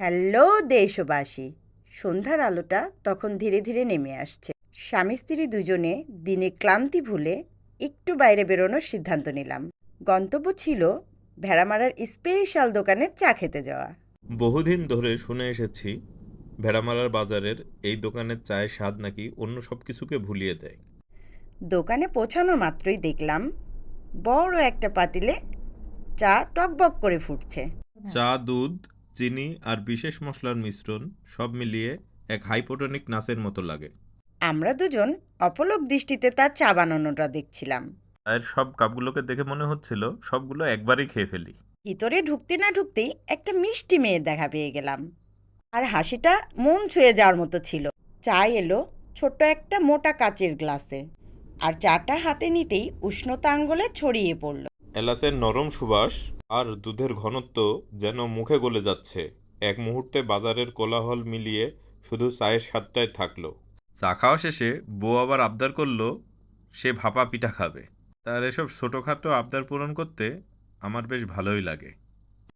Hello দেশবাসী। সন্ধ্যার আলোটা তখন ধীরে ধীরে নেমে আসছে। স্বামী স্ত্রী দুজনে দিনের ক্লান্তি ভুলে একটু বাইরে বেরোনোর সিদ্ধান্ত নিলাম। গন্তব্য ছিল ভেড়ামারার স্পেশাল দোকানে চা খেতে যাওয়া। বহুদিন ধরে শুনে এসেছি ভেড়ামারার বাজারের এই দোকানের চায়ের স্বাদ নাকি অন্য সব কিছুকে ভুলিয়ে দেয়। দোকানে পৌঁছানোর মাত্রই দেখলাম বড় একটা পাতিলে চা টকবক করে ফুটছে। চা দুধ চিনি আর বিশেষ মশলার মিশ্রণ সব মিলিয়ে এক হাইপোটনিক নাচের মতো লাগে। আমরা দুজন অপলক দৃষ্টিতে তার চা বানানোটা দেখছিলাম। চায়ের সব কাপগুলোকে দেখে মনে হচ্ছিল সবগুলো একবারই খেয়ে ফেলি। ভিতরে ঢুকতে না ঢুকতেই একটা মিষ্টি মেয়ে দেখা পেয়ে গেলাম। আর হাসিটা মন ছুঁয়ে যাওয়ার মতো ছিল। চা এলো ছোট্ট একটা মোটা কাচের গ্লাসে। আর চাটা হাতে নিতেই উষ্ণতা আঙ্গলে ছড়িয়ে পড়ল। এলাচের নরম সুবাস আর দুধের ঘনত্ব যেন মুখে গলে যাচ্ছে। এক মুহূর্তে বাজারের কোলাহল মিলিয়ে শুধু চায়ের স্বাদটাই থাকল। চা খাওয়া শেষে বউ আবার আবদার করল, সে ভাপা পিঠা খাবে। তার এসব ছোটোখাটো আবদার পূরণ করতে আমার বেশ ভালোই লাগে।